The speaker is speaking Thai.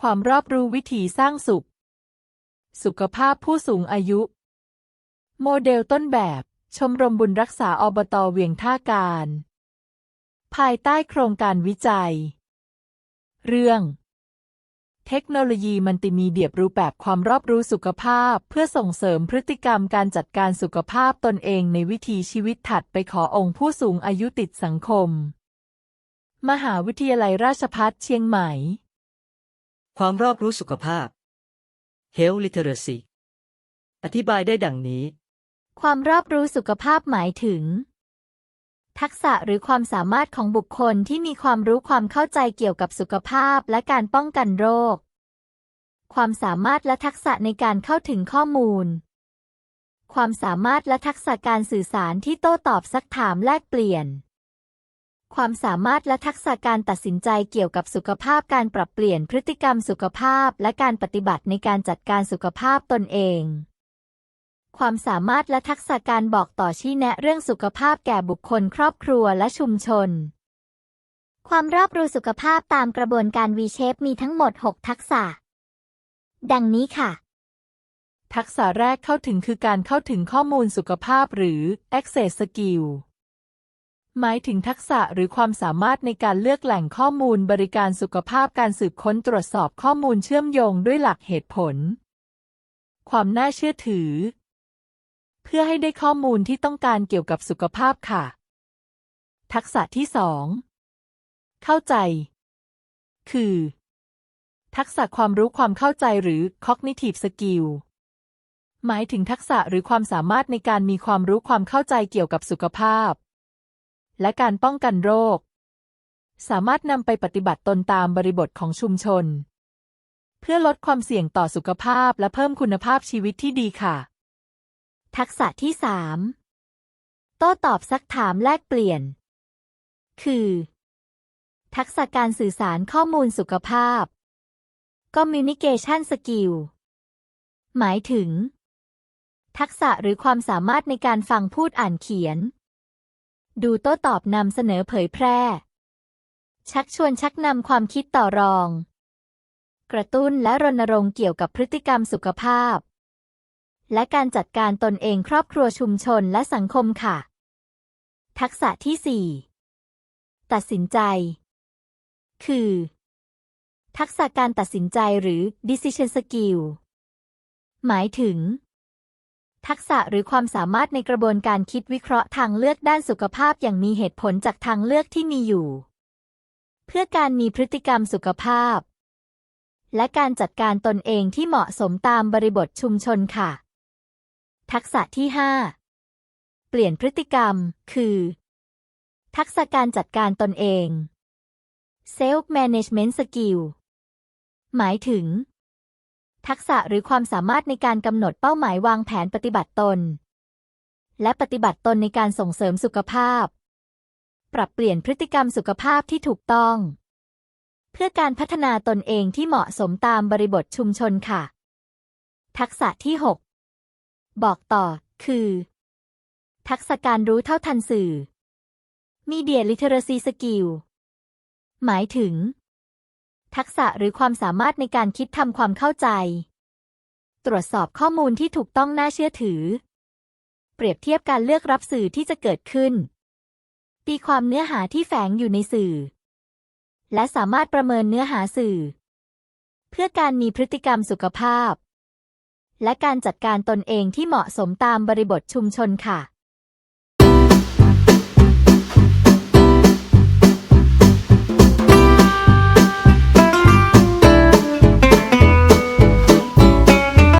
ความรอบรู้วิธีสร้างสุข สุขภาพผู้สูงอายุ โมเดลต้นแบบ ชมรมบุญรักษาอบตเวียงท่าการ ภายใต้โครงการวิจัย เรื่อง เทคโนโลยีมัลติมีเดียรูปแบบความรอบรู้สุขภาพ เพื่อส่งเสริมพฤติกรรมการจัดการสุขภาพตนเองในวิถีชีวิตถัดไปขอองค์ผู้สูงอายุติดสังคม มหาวิทยาลัยราชภัฏเชียงใหม่ ความรอบรู้สุขภาพ Health Literacy อธิบายได้ดังนี้ ความรอบรู้สุขภาพหมายถึง ทักษะหรือความสามารถของบุคคลที่มีความรู้ความเข้าใจเกี่ยวกับสุขภาพและการป้องกันโรค ความสามารถและทักษะในการเข้าถึงข้อมูล ความสามารถและทักษะการสื่อสารที่โต้ตอบซักถามแลกเปลี่ยน ความสามารถและทักษะการตัดสินใจเกี่ยวกับสุขภาพการปรับเปลี่ยนพฤติกรรมสุขภาพและการปฏิบัติในการจัดการสุขภาพตนเอง ความสามารถและทักษะการบอกต่อชี้แนะเรื่องสุขภาพแก่บุคคลครอบครัวและชุมชน ความรอบรู้สุขภาพตามกระบวนการ V-Shape มีทั้งหมด 6 ทักษะ ดังนี้ค่ะทักษะแรกเข้าถึงคือการเข้าถึงข้อมูลสุขภาพหรือ access skill หมายถึงทักษะหรือความสามารถในการเลือกแหล่งข้อมูลบริการสุขภาพการสืบค้นตรวจสอบข้อมูลเชื่อมโยงด้วยหลักเหตุผล ความน่าเชื่อถือ เพื่อให้ได้ข้อมูลที่ต้องการเกี่ยวกับสุขภาพค่ะ ทักษะที่สองเข้าใจ คือ ทักษะความรู้ความเข้าใจหรือ cognitive skill หมายถึงทักษะหรือความสามารถในการมีความรู้ความเข้าใจเกี่ยวกับสุขภาพ และการป้องกันโรค สามารถนำไปปฏิบัติตนตามบริบทของชุมชน เพื่อลดความเสี่ยงต่อสุขภาพและเพิ่มคุณภาพชีวิตที่ดีค่ะ ทักษะที่สามโต้ตอบซักถามแลกเปลี่ยน คือ ทักษะการสื่อสารข้อมูลสุขภาพ communication skill หมายถึง ทักษะหรือความสามารถในการฟังพูดอ่านเขียน ดูโต้ตอบนำเสนอเผยแพร่ ชักชวนชักนำความคิดต่อรอง กระตุ้นและรณรงค์เกี่ยวกับพฤติกรรมสุขภาพ และการจัดการตนเองครอบครัวชุมชนและสังคมค่ะ ทักษะที่ 4 ตัดสินใจ คือ ทักษะการตัดสินใจหรือ decision skill หมายถึง ทักษะหรือความสามารถในกระบวนการคิดวิเคราะห์ทางเลือกด้านสุขภาพอย่างมีเหตุผลจากทางเลือกที่มีอยู่ เพื่อการมีพฤติกรรมสุขภาพ และการจัดการตนเองที่เหมาะสมตามบริบทชุมชนค่ะ ทักษะที่ 5 เปลี่ยนพฤติกรรม คือ ทักษะการจัดการตนเอง self management skill หมายถึง ทักษะหรือความสามารถในการกำหนดเป้าหมายวางแผนปฏิบัติตน และปฏิบัติตนในการส่งเสริมสุขภาพ ปรับเปลี่ยนพฤติกรรมสุขภาพที่ถูกต้อง เพื่อการพัฒนาตนเองที่เหมาะสมตามบริบทชุมชนค่ะ ทักษะที่ 6 บอกต่อ คือ ทักษะการรู้เท่าทันสื่อ Media Literacy Skill หมายถึง ทักษะหรือความสามารถในการคิดทำความเข้าใจ ตรวจสอบข้อมูลที่ถูกต้องน่าเชื่อถือ เปรียบเทียบการเลือกรับสื่อที่จะเกิดขึ้น ตีความเนื้อหาที่แฝงอยู่ในสื่อ และสามารถประเมินเนื้อหาสื่อ เพื่อการมีพฤติกรรมสุขภาพ และการจัดการตนเองที่เหมาะสมตามบริบทชุมชนค่ะ